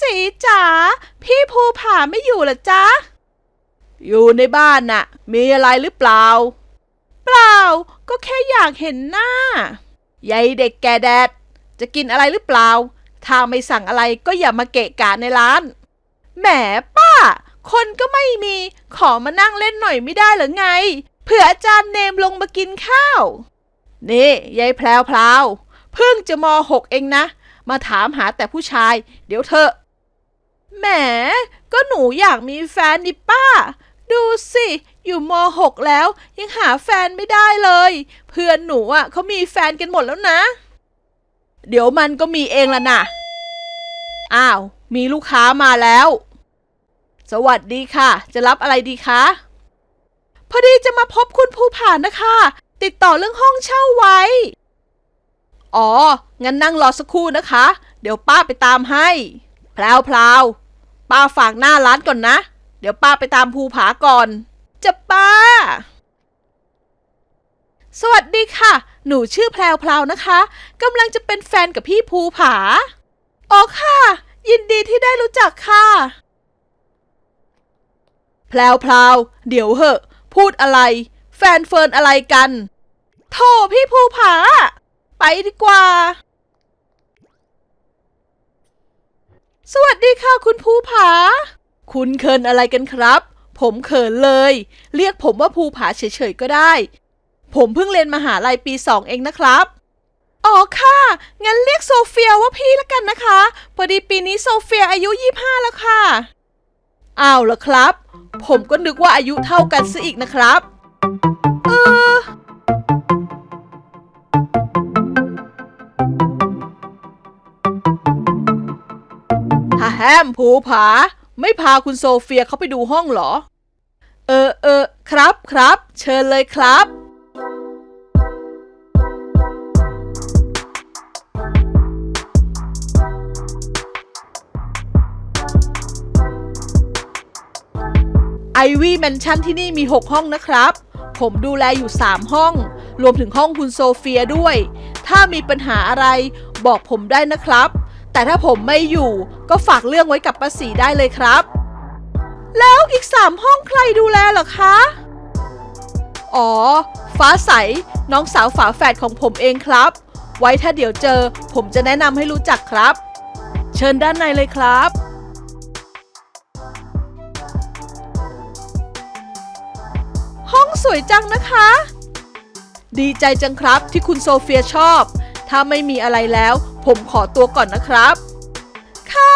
สีจ๋าพี่ภูผาไม่อยู่เหรอจ๊ะ อยู่ในบ้านน่ะ มีอะไรหรือเปล่า เปล่า ก็แค่อยากเห็นหน้ายายเด็กแกแดด จะกินอะไรหรือเปล่า ถ้าไม่สั่งอะไรก็อย่ามาเกะกะในร้าน แหมป้า คนก็ไม่มี ขอมานั่งเล่นหน่อยไม่ได้เหรอไง เผื่ออาจารย์เนมลงมากินข้าว นี่ยายแพลวพลาวเพิ่งจะมหกเองนะ มาถามหาแต่ผู้ชาย เดี๋ยวเถอะ แหม ก็หนูอยากมีแฟนนี่ป้า ดูสิ อยู่มหกแล้วยังหาแฟนไม่ได้เลย เพื่อนหนูอะเขามีแฟนกันหมดแล้วนะ เดี๋ยวมันก็มีเองละนะอ้าว มีลูกค้ามาแล้ว สวัสดีค่ะ จะรับอะไรดีคะ พอดีจะมาพบคุณภูผานนะคะ ติดต่อเรื่องห้องเช่าไว้ อ๋อ งั้นนั่งรอสักครู่นะคะ เดี๋ยวป้าไปตามให้ แพลวพลาว ป้าฝากหน้าร้านก่อนนะ เดี๋ยวป้าไปตามภูผาก่อน จะป้า สวัสดีค่ะ หนูชื่อแพลวพลาวนะคะกำลังจะเป็นแฟนกับพี่ภูผา อ๋อค่ะ ยินดีที่ได้รู้จักค่ะ แพลวพลาวเดี๋ยวเหอะ พูดอะไร แฟนเฟิร์นอะไรกัน โธ่พี่ภูผา ไปดีกว่า สวัส ดีค่ะคุณภูผา คุณเคินอะไรกันครับ ผมเขินเลย เรียกผมว่าภูผาเฉยๆก็ได้ ผมเพิ่งเรียนมหาลัยปีสองเองนะครับ อ๋อค่ะ งั้นเรียกโซเฟียว่าพี่ละกันนะคะพอดีปีนี้โซเฟียอายุยี่ห้าแล้วค่ะ อ้าวเหรอครับ ผมก็นึกว่าอายุเท่ากันซะอีกนะครับ แฮมภูผา ไม่พาคุณโซเฟียเขาไปดูห้องเหรอ เออเออครับครับ เชิญเลยครับไอวี่แมนชั่นที่นี่มี 6 ห้องนะครับ ผมดูแลอยู่ 3 ห้อง รวมถึงห้องคุณโซเฟียด้วย ถ้ามีปัญหาอะไรบอกผมได้นะครับ แต่ถ้าผมไม่อยู่ก็ฝากเรื่องไว้กับป้าสีได้เลยครับ แล้วอีก3ห้องใครดูแลเหรอคะ อ๋อ ฟ้าใส น้องสาวฝาแฝดของผมเองครับ ไว้ถ้าเดี๋ยวเจอ ผมจะแนะนำให้รู้จักครับ เชิญด้านในเลยครับ ห้องสวยจังนะคะ ดีใจจังครับที่คุณโซเฟียชอบ ถ้าไม่มีอะไรแล้ว ผมขอตัวก่อนนะครับ ค่ะ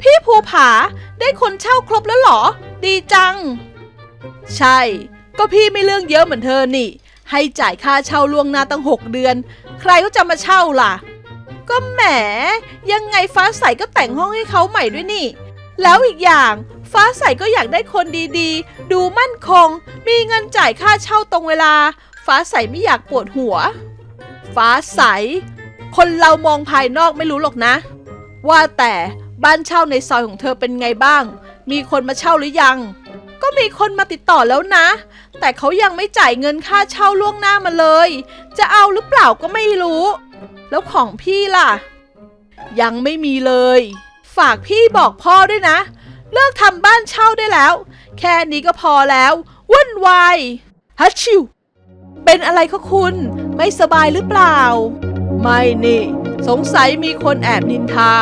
พี่ภูผาได้คนเช่าครบแล้วเหรอ ดีจัง ใช่ ก็พี่ไม่เรื่องเยอะเหมือนเธอนี่ ให้จ่ายค่าเช่าล่วงหน้าตั้งหกเดือน ใครก็จะมาเช่าล่ะ ก็แหม ยังไงฟ้าใสก็แต่งห้องให้เขาใหม่ด้วยนี่ แล้วอีกอย่าง ฟ้าใสก็อยากได้คนดีๆ ดูมั่นคง มีเงินจ่ายค่าเช่าตรงเวลา ฟ้าใสไม่อยากปวดหัว ฟ้าใส คนเรามองภายนอกไม่รู้หรอกนะ ว่าแต่บ้านเช่าในซอยของเธอเป็นไงบ้าง มีคนมาเช่าหรือยัง ก็มีคนมาติดต่อแล้วนะ แต่เขายังไม่จ่ายเงินค่าเช่าล่วงหน้ามาเลย จะเอาหรือเปล่าก็ไม่รู้ แล้วของพี่ล่ะ ยังไม่มีเลย ฝากพี่บอกพ่อด้วยนะ เลิกทำบ้านเช่าได้แล้ว แค่นี้ก็พอแล้ววุ่นวายฮัชชิวเป็นอะไรคะคุณ ไม่สบายหรือเปล่า ไม่นี่ สงสัยมีคนแอบนินทา